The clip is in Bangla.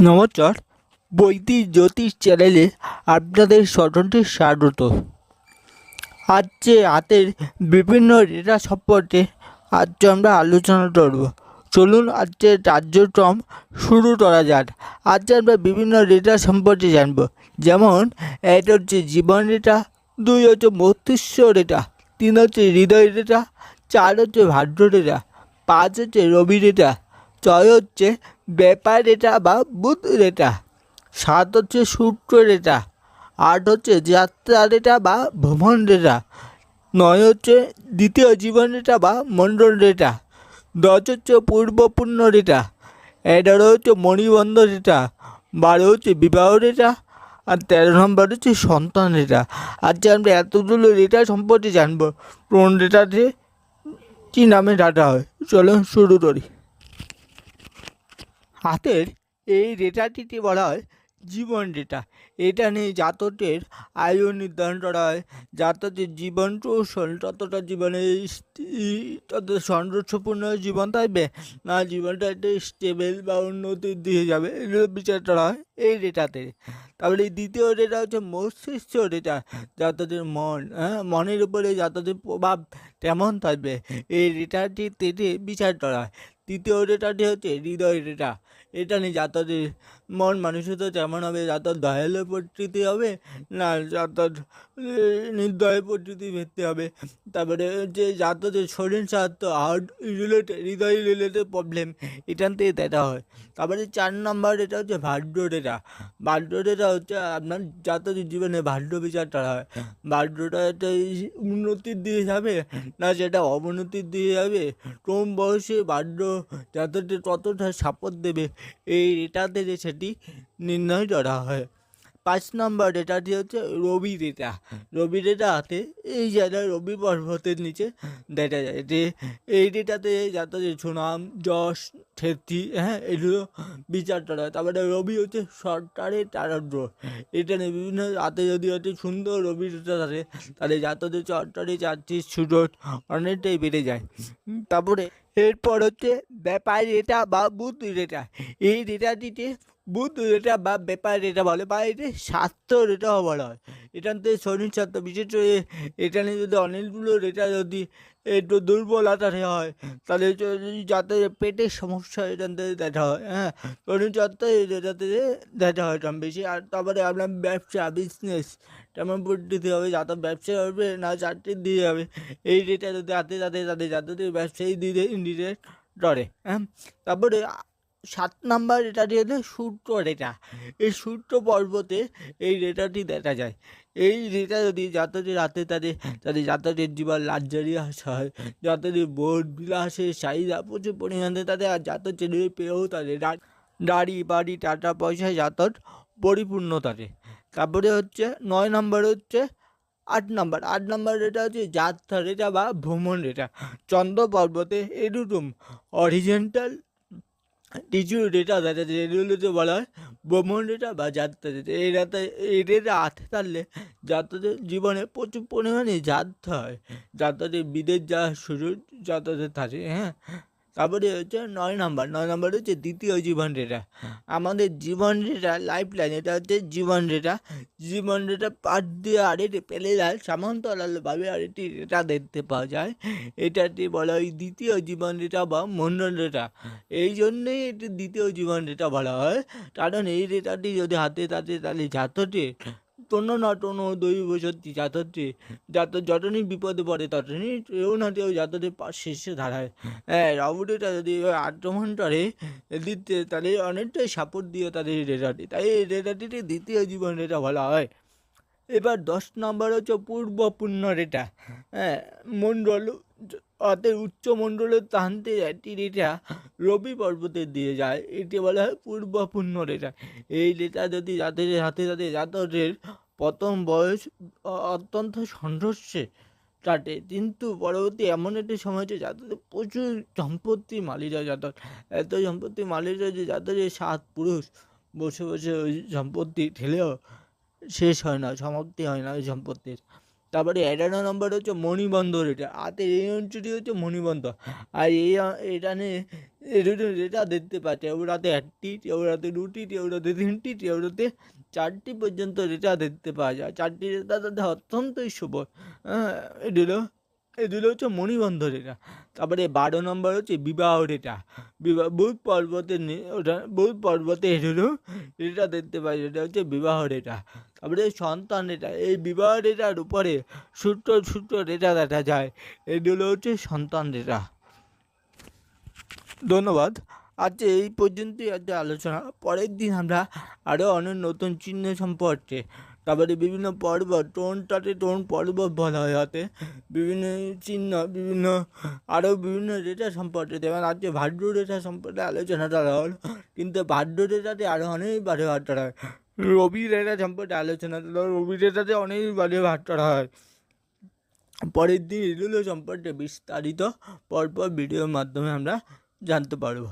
নমস্কার। বৈদিক জ্যোতিষ চ্যানেলে আপনাদের সকলকে স্বাগত। আজ যে হাতের বিভিন্ন রেটা সম্পর্কে আজকে আমরা আলোচনা করব। চলুন আজকে কার্যক্রম শুরু করা যাক। আজকে আমরা বিভিন্ন রেটা সম্পর্কে জানব। যেমন, এক হচ্ছে জীবন রেটা দুই হচ্ছে মস্তিষ্ক রেটা তিন হচ্ছে হৃদয় রেটা চার হচ্ছে ভাগ্য রেটা পাঁচ হচ্ছে রবি রেখা ছয় হচ্ছে ব্যাপার রেটা বা বুধ রেটা সাত হচ্ছে সূত্র রেটা আট হচ্ছে যাত্রা রেখা বা ভ্রমণ রেখা নয় হচ্ছে দ্বিতীয় জীবন রেটা বা মণ্ডল রেটা দশ হচ্ছে পূর্বপূর্ণ রেটা এগারো হচ্ছে মণিবন্ধ রেটা বারো হচ্ছে বিবাহ রেটা আর তেরো নম্বর হচ্ছে সন্তান রেখা আজকে আমরা এতগুলো রেটা সম্পর্কে জানব, কোন রেটাতে কী নামে ডাকা হয়? চলো শুরু করি। হাতের এই রেটাটিকে বলা হয় জীবন রেটা এটা নিয়ে জাতকের আয়ু নির্ধারণ করা হয়। জাতকের জীবন কৌশল ততটা জীবনে ই- তত সংঘর্ষপূর্ণ জীবন থাকবে না, জীবনটা একটা স্টেবল বা উন্নতির দিকে যাবে এগুলো বিচার করা হয় এই রেটাতে তারপরে এই দ্বিতীয় রেটা হচ্ছে মস্তিষ্ক রেটা জাতকের মন হ্যাঁ মনের উপরে জাতকের প্রভাব তেমন থাকবে এই রেটাটি থেকে বিচার করা হয়। তৃতীয় ডেটাটি হচ্ছে হৃদয় ডেটা এটা নিয়ে যাতায়াতের মন মানুষের তো তেমন হবে যাতায়াত দয়ালু প্রকৃতি হবে, না যাতায়াত নির্দয় প্রকৃতি ভিত্তি হবে। তারপরে যে যাতায়াতের শরীর স্বাস্থ্য হার্ট রিলেটেড হৃদয় রিলেটেড প্রবলেম এখান থেকে দেখা হয়। তারপরে চার নাম্বার এটা হচ্ছে ভাগ্য রেটা ভাগ্য রেটা হচ্ছে আপনার যাতায়াতের জীবনে ভাগ্য বিচার করা হয় ভাগ্যটা একটা উন্নতির দিকে যাবে, না সেটা অবনতির দিকে যাবে। কম বয়সে বাধ্য যাতে কতটা সাপোর্ট দেবে, এই এটাতে যে সেটি নির্ণয় করা হয়। পাঁচ নম্বর ডেটাটি হচ্ছে রবি ডেটা। রবি হাতে এই জায়গায় রবি পর্বতের নিচে দেখা যায় যে এই ডেটাতে যাতে সুনাম, যশ, খ্যাতি হ্যাঁ এগুলো বিচার করা হয়। তারপরে রবি হচ্ছে সরকারের তারাদ্র এটা নিয়ে বিভিন্ন রাতে যদি হচ্ছে সুন্দর রবি রেটা থাকে, তাহলে যাতে সরকারি চাকরির সুযোগ অনেকটাই বেড়ে যায়। তারপরে এরপর হচ্ছে ব্যাপার ডেটা বা বুধ রেটা এই রেটাটিতে বুধ রেটা বা ব্যাপার এটা বলে বা এটা স্বাস্থ্য রেটাও বলা হয় থেকে শরীর স্বাস্থ্য, বিশেষ করে এটা নিয়ে যদি অনেকগুলো রেটা যদি একটু দুর্বলতা হয়, তাহলে যাতে পেটের সমস্যা থেকে দেখা হয় হ্যাঁ? শরীর স্বাস্থ্য এই রেটাতে দেখা হয় কম বেশি, আর তারপরে আপনার ব্যবসা বিজনেস তেমন পদ্ধতি হবে, যাতে ব্যবসা হবে না চাকরির দিয়ে হবে, এই রেটা যদি হাতে তাতে তাদের যাতে ব্যবসায়ী দিতে ইন্ডিকেট ডরে হ্যাঁ? তারপরে সাত নাম্বার রেটাটি হচ্ছে সূত্র রেটা এই সূত্র পর্বতে এই রেটাটি দেখা যায়। এই রেটা যদি যাত্রীর হাতে তাদের তাদের যাত্রীর জীবন লাক্সারিয়াস হয় যাত্রীর বোর্ড বিলাসের চাহিদা প্রচুর পরিমাণে তাদের আর যাত্রীর পেয়েও তাদের। গাড়ি বাড়ি টাটা পয়সায় যাতায়াত পরিপূর্ণ থাকে তারপরে হচ্ছে নয় নম্বর হচ্ছে আট নম্বর। আট নম্বর এটা হচ্ছে যাত্রা রেটা বা ভ্রমণ রেটা চন্দ্র পর্বতে এরকম অরিজেন্টাল কিছু ডেটা এগুলোতে বলা হয়, ভ্রমণ ডেটা বা যাত্রা ডেটা এই রাতে এই ডেটা হাতে থাকলে যাত্রাদের জীবনে প্রচুর পরিমাণে যাত্রা হয়। যাত্রাদের বিদেশ যাওয়ার সুযোগ যাত্রাদের থাকে হ্যাঁ? তারপরে হচ্ছে নয় নম্বর নয় নম্বর হচ্ছে দ্বিতীয় জীবন রেটা আমাদের জীবন রেটা লাইফ লাইন এটা হচ্ছে জীবন রেটা জীবন রেটা পাট দিয়ে আরেকটি পেলে যায় সমান্তরালভাবে আরেকটি রেটা দেখতে পাওয়া যায়। এটাকে বলা হয় দ্বিতীয় জীবন রেটা বা মণ্ডল রেটা এই জন্যেই এটি দ্বিতীয় জীবন রেটা বলা হয়। কারণ এই রেটাটি যদি হাতে তাতে তাহলে জাতকে কোনো না কোনো দৈব সত্যি জাতকে যাত যতনই বিপদে পড়ে ততনই কেউ না কেউ পাশে এসে দাঁড়ায়। হ্যাঁ রবটটা যদি এভাবে আক্রমণ করে দিতে, তাহলে অনেকটাই সাপোর্ট দিয়ে তাদের রেটাটি তাই এই রেটাটিকে দ্বিতীয় জীবন রেটা বলা হয়। এবার দশ নম্বর হচ্ছে পূর্বপূর্ণ রেটা হ্যাঁ মণ্ডল উচ্চ মণ্ডলের তান্তে একটি রেটা রবি পর্বতের দিয়ে যায়। এটি বলা হয় পূর্বপূর্ণ রেটা এই রেটা যদি যাদের হাতে যাতে যাদের প্রথম বয়স অত্যন্ত সংঘর্ষে কাটে। কিন্তু পরবর্তী এমন একটি সময় হচ্ছে যাদের প্রচুর সম্পত্তি মালিরা যাদের এত সম্পত্তি মালিরা যে যাদের সাত পুরুষ বসে বসে ওই সম্পত্তি ঠেলেও শেষ হয় না, সমাপ্তি হয় না ওই সম্পত্তির। তারপরে এগারো নম্বর হচ্ছে মণিবন্ধ রেটা হাতের এই অঞ্চলটি হচ্ছে মণিবন্ধ আর এই এটা নিয়ে এটা দেখতে পাচ্ছে। ওরাতে একটি ওরাতে দুটি ওরাতে তিনটি ওরাতে চারটি পর্যন্ত রেটা দেখতে পাওয়া যায়। চারটি রেটা তাদের অত্যন্তই শুভ। হ্যাঁ এগুলো এগুলো হচ্ছে মণিবন্ধ রেটা তারপরে বারো নম্বর হচ্ছে বিবাহ রেটা বিবাহ, বুধ পর্বতে ওটা বুধ পর্বতে এগুলো রেটা দেখতে পাই এটা হচ্ছে বিবাহ রেটা তারপরে সন্তান রেটা এই বিবাহ রেটার উপরে সূত্র সূত্র রেটা দেখা যায়। এগুলো হচ্ছে সন্তান রেটা ধন্যবাদ। আজকে এই পর্যন্তই আজকে আলোচনা। পরের দিন আমরা আরও অনেক নতুন চিহ্ন সম্পর্কে। তারপরে বিভিন্ন পর্বত টোনটাতে টোন পর্বত বলা হয়, হাতে বিভিন্ন চিহ্ন, বিভিন্ন আরও বিভিন্ন রেটা সম্পর্কে। যেমন আজকে ভাদ্র রেটা সম্পর্কে আলোচনা করা হলো, কিন্তু ভাদ্র রেটাতে আরও অনেক বারে ভাগ করা হয়। রবি রেটা সম্পর্কে আলোচনা হলো, রবি রেটাতে অনেক বারে ভাগ করা হয়। পরের দিন এগুলো সম্পর্কে বিস্তারিত পরপর ভিডিওর মাধ্যমে আমরা জানতে পারব।